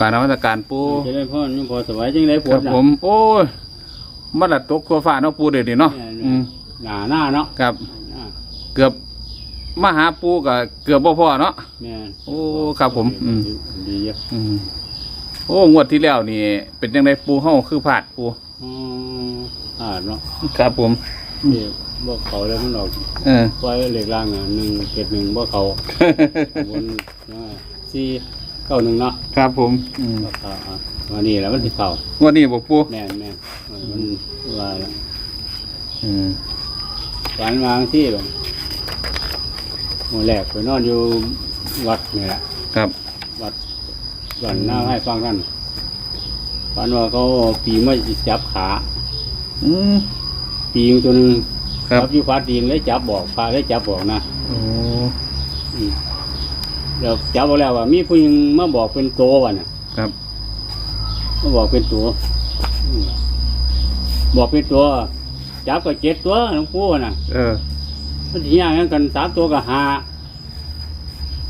การนวัตการปูจะได้พ่อยังพอสบายจังได้ปควรัดบน่ะผม โอ้ยมันละตกตัวฟ้าเนาะปูเดี๋ยวนี้เนาะแม่นอืมหนาหน้าเนาะครับหน้าเกือบมาหาปูกับเกือบบ่พอเนาะแม่นโอ้ครับผม อืมดีเยอะอืมโอ้งวดที่แล้วนี่ เป็นยังไงปูเฮาคือผาดปูอ๋ออ่าเนาะครับผมนี่บ่เขาแล้วมันออกเออปล่อยเหล็กล่างอะหนึ่งเจ็ดหนึ่งบ่เขาบนอ่าสี่ เก้าหนึ่งเนาะครับผมอืมก็เขาอะวันนี้แล้วมันสิเข้างวดนี้บอกปูแม่นแม่นมันว่าแล้วอืมฝันวางที่แบบมื่อแรกไปนอนอยู่วัดนี่แหละครับวัดวัดหน้าให้ฟังกันฝันว่าเขาเอาปีมาจับขา อืมปีงตัวหนึงครับจัอยู่ฟ้าตีนเลยจับบอกพาเลยจับบอกนะ โอ้อืม เดี๋ยวจับบอกแล้วว่ามีผู้หญิงมาบอกเป็นตัววะน่ะครับมาบอกเป็นตัวอืมบอกเป็นตัว จับก็เจ็ดตัวหลวงปู่น่ะเออมันที่ยากกันสามตัวก็หา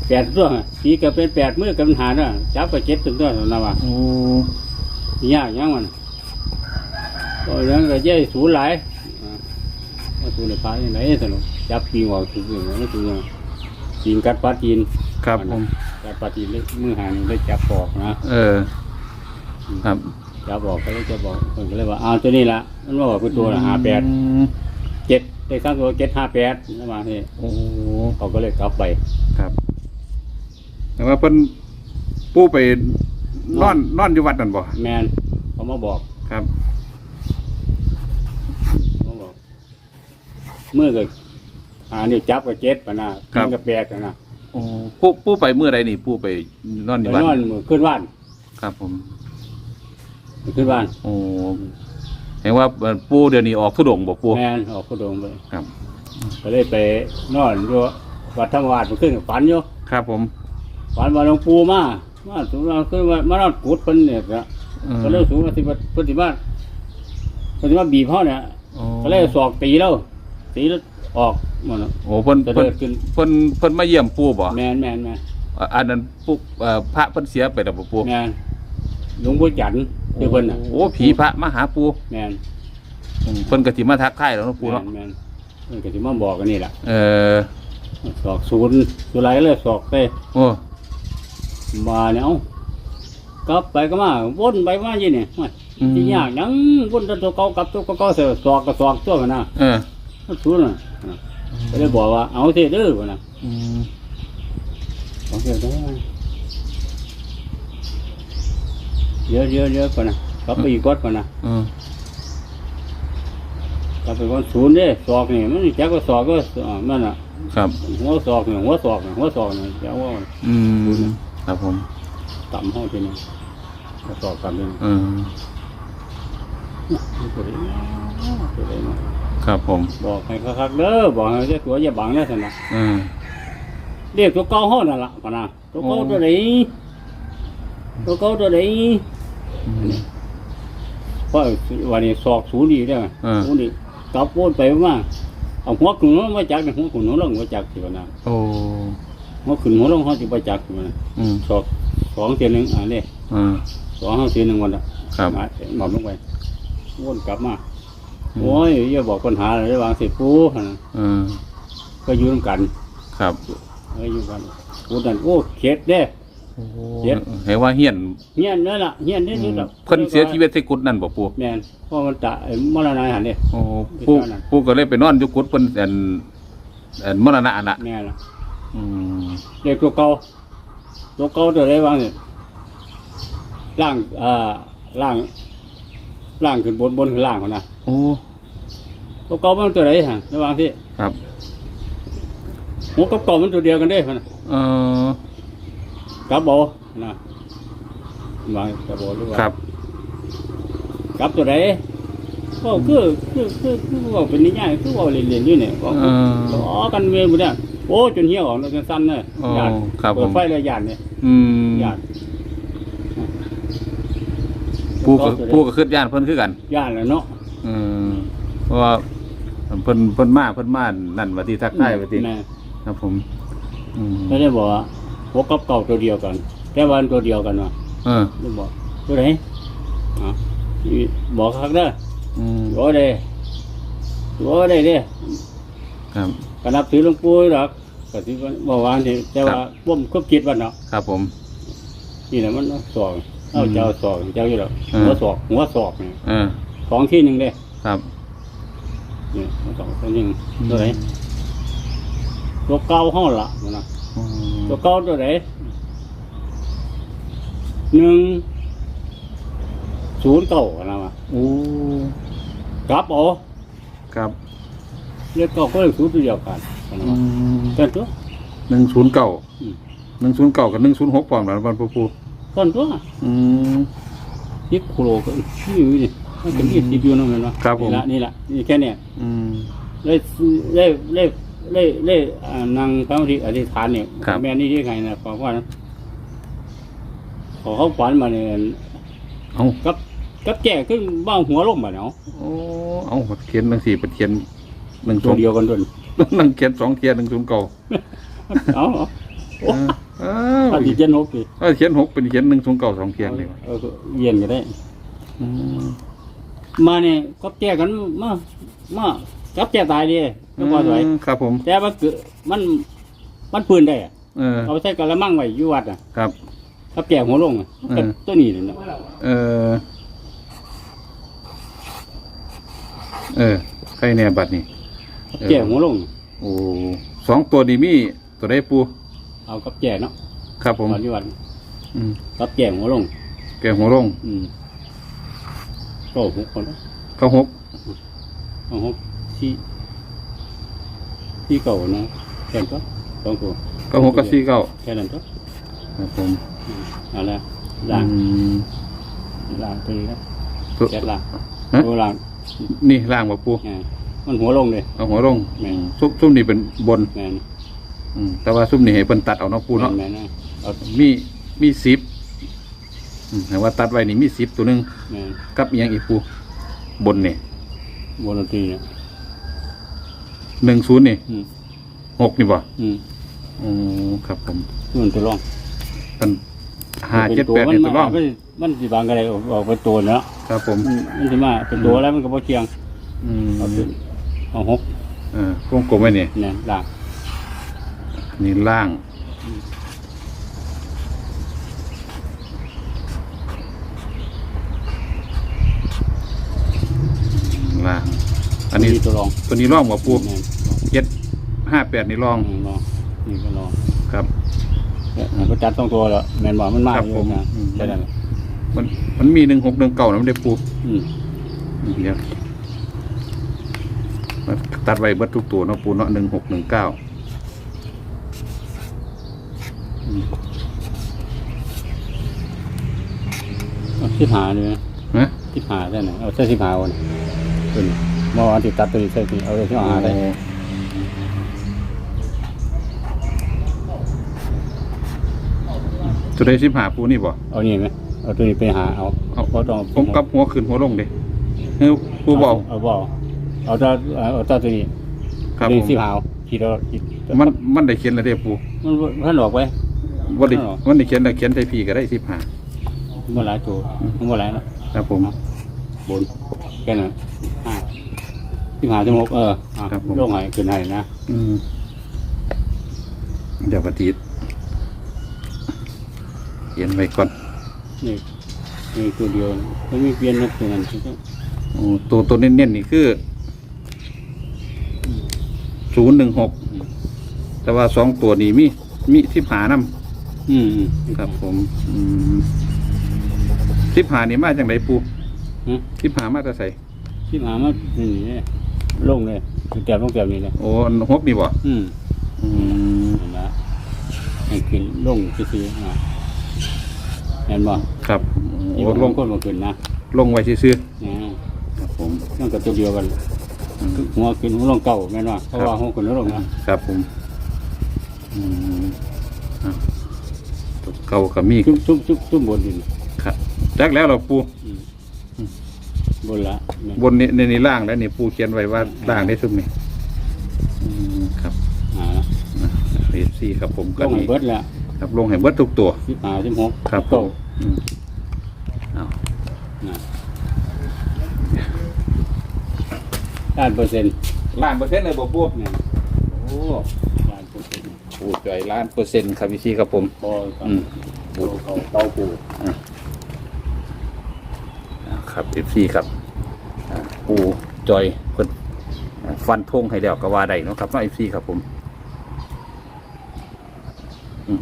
แปดตัวสีก็เป็นแปดมือกับหาเนาะจับก็เจ็ดตัวตัวนะว่า โอ้ที่ยากยังมันก็ยังก็เย้สูญหลายอ่าว่าสูญในพายยังไงสนุกจับปีงออกถึงอย่างนี้ถึงอย่างปีงกัดปลาจีน ครับผมกัดปลาจีนเลยมือหานี่เลยจับปอกนะเออ ครับ จับบอกก็เลยจะบอกเพิ่นก็เลยว่าอ้าวตัวนี้ละมันว่าบอกเป็นตัวละห้าแปดอืมเจ็ดได้สร้างตัวเจ็ดห้าแปดนะว่าที่โอ้เขาก็เลยกลับไป ครับ แต่ว่าเพิ่นปูไปนอนนอนอยู่วัดนั่นบ่แมนเขามาบอกครับเขาบอกเมื่อก็หานี่จับกับเจ็ดปะนะครับกินกับแปดปะนะ โอ้ปูปูไปเมื่อใดนี่ปูไปนอนอไปยู่วัดนอนมือขึ้นบ้านครับผมขึ้นบ้านโอ้เห็นว่าปูเดี๋ยวนี้ออกทุดงค์บ่ปูแมนออกกระโดงไปครับ ก็เลยไปนอนอยู่วัดธรรมวาสมันขึ้นกับฝันอยู่ครับผมฝันว่าหลวงปู่มามาสูงเราขึ้นมามานอนกุดเป็นเนี่ยก็อืมก็เลยสูงปฏิบัติปฏิบัติปฏิบัติบีบเขาเนี่ย โอ้ก็เลยสอกตีแล้วตีแล้ว ออกหมดแล้ว โอ้เพิ่นจะเพิ่เดินนขึ้น เพิ่นเพิ่นมาเยี่ยมปูบ่แมนแมนแมนอันนั้นปูเอ่อพระเพิ่นเสียไปแล้วบ่ปูแมนหลวงปู่จันทร์คือเพิ่นน่ะโอ้ผีพระมาหาปูแมนอืมเพิ่นก็สิมาทักทายแล้วเนาะปูแมเนาะนแมนเพิ่นก็สิมาบอกกันนี่แหละเออสอกศูนย์สุไรเลยสอกไปโอ้มาเนี่ยเอ้ากลับไปก็มาวนไปมายี่นี่ไม่อืมที่ยากยังวนตัวเก่ากลับตัวเก่าเสียสอกก็สอกตัวกันนะเออ มันศูนย์น่ะ อะก็เลยบอกว่าเอาเถอะเด้อวะนะอืมเอาเถอะเด้อเยอะเยอะเยอะก่อนนะกลับไปอีกก่อนก่อนนะเออกลับไปก่อนศูนย์เด้สอกนี่มันแจ็คก็สอกก็อ่ามันอะครับหัวสอกเนี่ยหัวสอกเนี่ยหัวสอกเนี่ยแจ็คว่าอืมครับผมต่ำห้องทีนี้หัวสอกต่ำทีนี้เออตัวนี้ตัวนี้มา ครับผม บอกให้คักๆเด้อบอกให้เจ้าตัวอย่าบังเนี่ยสินะเออเรียกตัวเก่าห้องนั่นล่ะพะนะตัวเก่าตัวไหนตัวเก่าตัวไหนอืมเพราะวันนี้สอกศูนย์ดีได้ไหมเออศูนย์ดีกลับวนไปมาเอาหัวขึ้นหัวมาจากหัวขึ้นหัวลงมาจากสิวะนะโอ้หัวขึ้นหัวลงเขาจะไปจากสิวะนะอืมสอกสองเทียนหนึ่งอ่าเนี่ยเออสองห้าเทียนหนึ่งวันละครับมาหมอบลงไปวนกลับมา โอ้ยอย่าบอกปัญหาเลยวางเสร็จปูหั่นน่ะเออก็อยืนกันครับก็อยู่กันปูนั่นโอ้เข็ดเด้โอ้เจ็ด เห็นว่าเฮียนเฮียนนั่นล่ะเฮียนนี่นี่ล่ะเพิ่นเสียชีวิตที่กุดนั่นบ่ปูแม่นเพราะมันตะไอ้มรณะหันเนี่ยโอ้ปูปูก็เลยไปนอนอยู่กุดเพิ่นอันอันมรณะน่ะแม่ล่ะอืมเด็กตัวเก่าตัวเก่าตัวไหนวางเนี่ยล่างอ่าล่างล่างขึ้นบนบนขึ้นล่างคนนะ โอ้ ตัวเก่ามันตัวไหนฮะระหว่างที่ครับหัวกับเก่ามันตัวเดียวกันได้คนนะเออกับโบนะวางกับโบหรือว่าครับกับตัวไหนก็คือคือคือคือว่าเป็นนิยายคือว่าเรียนเรียนอยู่เนี่ยบอกเออต่อกันเวรบุเนี่ยโอ้จนเหี้ยวออกแล้วจนสั้นเลยอ๋อหยาดครับผม เปิดไฟเลยหยาดเนี่ยอืมหยาดปูก็ปูก็ขึ้นย่านเพิ่นคือกัน หยาดแหล้วเนาะ อืมเพราะว่าเพิ่นเพิ่นมาเพิ่นมานั่นว่าที่ทักทายว่าที่แม่ครับผมอืมก็ได้บอกว่าหัวกับเก่าตัวเดียวกัน แต่วันตัวเดียวกันว่ะอเออเลยบอกตัวไหนอ๋อนี่บอกคักเด้ออืมตัวใดตัวใดเด้ ครับก็นับถือหลวงปู่อยู่ดอกก็ที่ว่าบ่วางที่แต่ว่าบ่มควบคิดว่าเนาะครับผม นี่แหละมันสอกเอาเจ้าสอกเจ้าอยู่แล้วอืม หัวสอกหัวสอกนี่เออ ของที่หนึ่งเด้ครับ นี่หัวสอกตัวหนึงอืมตัวไหนตัวเก่าเฮาล่ะนะอืมตัวเก่าตัวไหนหนึ่งศูนย์เก้านะมาโอ้กลับเอาครับเรียกเก้าก็เรียกศูนย์ตัวเดียวกันนะอืว่ามต้นตัวหนึ่งศูนย์เก้าอืมหนึ่งศูนย์เก้ากับหนึ่งศูนย์หกพร้อมแล้วบ้านปูปูต้นตัวอืมยิบโคโลก็ที่อยู่นี่ มันเป็นยี่สิบอยู่นั่นแหละเนาะครับผม นี่ละนี่ละนี่แค่เนี้ยอืม เล่เล่เล่เล่เล่อ่านางพระอธิอธิษฐานเนี่ยครับ แม่นี่ที่ไงนะขอว่านะขอเขาฝันมาเนี่ยเอากับกับแก่ขึ้นบ้างหัวลงมาเนาะโอ้เอาเขียนหนังสี่เป็นเขียนหนึ่งตัวเดียวกันด้วยหนึ่งเขียนสองเขียนหนึ่งศูนย์เก้าเอาเอาเออเออปฏิเจนหกปีเออเขียนหกเป็นเขียนหนึ่งศูนย์เก้าสองเขียนเลยเออเย็นก็ได้อืม มาเนี่ยกับแก่กันมามากับแก่ตายดีก็พอสวยครับผม แต่ว่าเกิดมันมันปืนได้อะเออเอาใช้กระมังไว้อยู่วัดอะครับกับแก่หัวลงอะเออกับตัวนี้เลยเนาะเออ เออใครแน่บัตรนี่ กับแก่หัวลง โอ้สองตัวนี้มีตัวได้ปูเอากับแก่เนาะครับผมตอนที่วัดอืมกับแก่หัวลงแกหัวลง อืม ก็หกคนนะเข้าหกเอาหกที่ที่เก่านะแค่นั้นก็สองตัวเข้าหกกับสี่เก้าแค่นั้นก็ครับผมเอาละล่างอืมล่างตัวนี้นะตัวแค่ล่างฮะตัวล่างนี่ล่างบ่ปูอ่ามันหัวลงเลยเอาหัวลงแม่นซุ่มซุ่มนี่เป็นบนแมนอืมแต่ว่าซุ่มนี่ให้เพิ่นตัดเอาเนาะปูเนาะแมนนะเอามีมีสิบ อืมแต่ว่าตัดไว้นี่มีสิบตัวหนึงแมนกับอีหยังอีกปูบนนี่บนดนตรีเนี่ยหนึ่งศูนย์นี่อืมหกนี่บ่อืมอืมครับผมส่วนตัวรองมันห้าเจ็ดแปดมันี่ตัวร่องมันมันสิบางอะไรออกออกเป็นตัวเนาะครับผมมันมันสิมาเป็นตัวแล้วมันก็บ่เคียงอืมเอาเป็นเอาหกเออวงกลมไว้นี่ เนี่ยล่างนี่ล่าง ล่าง อันนี้ตัวรองตัวนี้ร่องว่าปูแม่นเจ็ดห้าแปดนี่ร่องอืมรองนี่ก็รองครับ เนี่ยมันก็จัดสองตัวแล้วแม่นบ่มันมาครับอยู่ผมนะอืมใช่แล้วมันมันมีหนึ่งหกหนึ่งเก่านะมันได้ปูอืมเดี๋ยวตัดไว้เบิดทุกตัวเนาะปูเนาะหนึ่งหกหนึ่งเก้าเอาสิบหาเลยนะฮะสิบหาได้ไหนเอาใส่สิบหาวันตัวนี้เมื่อวานติดตัดตัวนี้ใส่ตัวนี้เอาใส่สิบหาได้ตัวได้สิบหาปูนี่บ่เอานี่ไหมเอาตัวนี้ไปหาเอาเอาเพราะต้องผมกับหัวขึ้นหัวลงเด้เฮ้ยปูบอกเอาบ่เอาตาเอาตาตัวนี้ครับตัวผนี้มสิบหาคิดเอาคิดมันมันได้เขียนแล้วเด้ปูมันท่านออกไปว่าได้อ๋อมันได้เขียนแล้วเขียนใส่พี่ก็ได้สิบหาเมื่อหลายตัวเมื่อหลายนะครับผมบนแค่นั้นห้า สิบหาสิบหกเอออะครับผมลงให้ขึ้นให้นะอืมเดี๋ยวปฏิทินเขียนไว้ก่อนนี่นี่ตัวเดียวมันมีเปลี่ยนนกตัวนั้นโอ้ตัวตัวเน้นๆนี่คือศูนย์หนึ่งหกแต่ว่าสองตัวนี้มีมีสิบหานำ อืมอืม ครับผมอืมสิบหานี่มาจากไหนปูฮะสิบหามาแต่ใส่สิบหามานี่ ลงเลยแต้มลงแต้มนี่เลยโอ้หกนี่บ่อืมอืมเห็นไหมให้ขึ้นลงซื่อๆนะเห็นบ่ครับอีโอ้กลลงงคนมาขึ้นนะลงไว้ซื่อนี่ๆครับผม นั่นก็ตัวเดียวกันอืม หัวขึ้นหัวลงเก่าแม่นว่าเพราะว่าหัวขึ้นหัวลงนะครับผมอืมอะตัวเก่ากับมีชุ่มชุ่มชุ่มชุ่มบนดิน ครับจักแล้วเราปู อืมบนละแม่น บนนี้ในนี้ล่างแล้วนี่ปูเขียนไว้ว่าล่างได้ซุ่มนี่อืมครับหาเอฟซีครับผมลก็งให้นี่เบิดแล้วครับลงให้เบิดทุกตัว สิบหาสิบหกครับผเก้ามอืมนะล้านเปอร์เซ็นต์ล้านเปอร์เซ็นต์เลยบ่ปูเนี่ยโอ้ล้านเปอร์เซ็นต์ปูจ่อยล้านเปอร์เซ็นต์ครับพี่ซีครับผม พอกับอืม ปูเขาเตาปู ครับเอฟซีครับอ่าปู จอยเพิ่นฟันทงให้แล้วก็ว่าได้นะครับเนาะเอฟซีครับผมอืม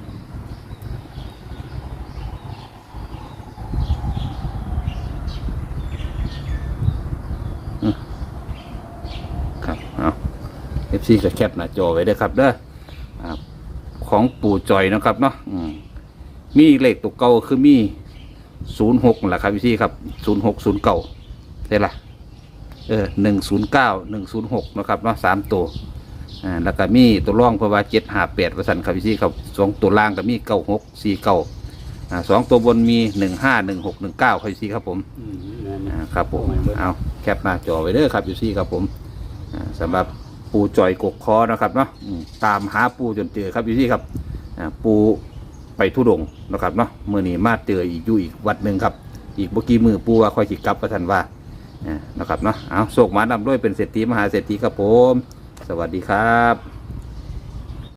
ครับเอาเอฟซีก็แคปหน้าจอไว้เด้ครับเด้อของปู่จอยนะครับเนาะมีเลขตัวเก่าคือมีศูนย์หกแหละครับพี่ซี่ครับศูนย์หกศูนย์เก้าได้ละ เออหนึ่งศูนย์เก้าหนึ่งศูนย์หกนะครับเนาะสามตัวอ่าแล้วก็มีตัวร่องเพราะว่าเจ็ดห้าแปดประสันครับพี่ซี่ครับสองตัวล่างก็มีเก้าหกสี่เก้าอ่าสองตัวบนมีหนึ่งห้าหนึ่งหกหนึ่งเก้าครับพี่ซี่ครับผมอืมนั่นอ่าน่ะครับผมเอาแคปหน้าจอไว้เด้อครับพี่ซี่ครับผมอ่าสำหรับปูจอยกกคอนะครับเนาะอืมตามหาปูจนเจอครับพี่ซี่ครับอ่าปูไปทุดงค์นะครับเนาะมื่อนี้มาเจออีกอยู่อีกวัดหนึ่งครับ อีกเมื่อกี้มือปูว่าค่อยจิกลับพระทันว่าอ่า นะครับเนาะเอาโศกมาดำด้วยเป็นเศรษฐีมหาเศรษฐีครับผม สวัสดีครับ